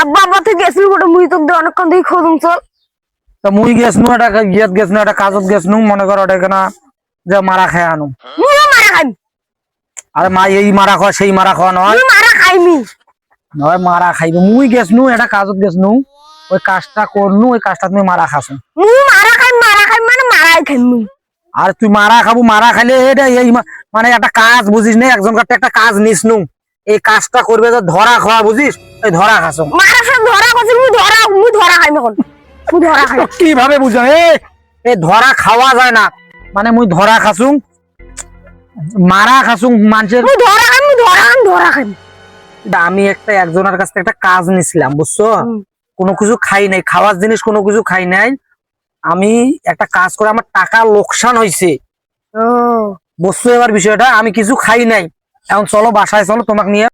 আব্বা আব্বা থেকে গেছিল গোটা মুই তোকে অনেকক্ষণ দেখি খোঁজুম চল। তা মুই গেছনু একটা গিয়াত গেছনু একটা কাজত গেছনু মনে কর ওটা কেনা যে মারা খেয়ে আনু। মুইও মারা খাইম। আরে মা এই মারা খাওয়া সেই মারা খাওয়া নয় মারা খাইমি। নয় মারা খাইবে। মুই গেছনু একটা কাজত গেছনু। ওই কাজটা করনু ওই কাজটা তুমি মারা খাসু মুই মারা খাইম মারা খাইম মানে মারাই মুই। আর তুই মারা খাব মারা খাইলে এটা এই মানে একটা কাজ বুঝিস না একজন কাছে একটা কাজ নিস নু এই কাজটা করবে ধরা খাওয়া বুঝিস এই ধরা খাসো। মারা ধরা মুই ধরা মুই ধরা খাইম এখন মুই ধরা কীভাবে বুঝা এ? এ ধরা খাওয়া যায় না। মানে মুই ধরা খাসুং মারা খাসুং মানুষের। মুই ধরা ধরা ধরা খাইম আমি একটা একজনের কাছ থেকে একটা কাজ নিছিলাম বুঝছ? কোনো কিছু খাই নাই খাওয়ার জিনিস কোনো কিছু খাই নাই। আমি একটা কাজ করে আমার টাকা লোকসান হয়েছে ও। বুঝছ এবার বিষয়টা? আমি কিছু খাই নাই। এখন চলো বাসায় চলো তোমাকে নিয়ে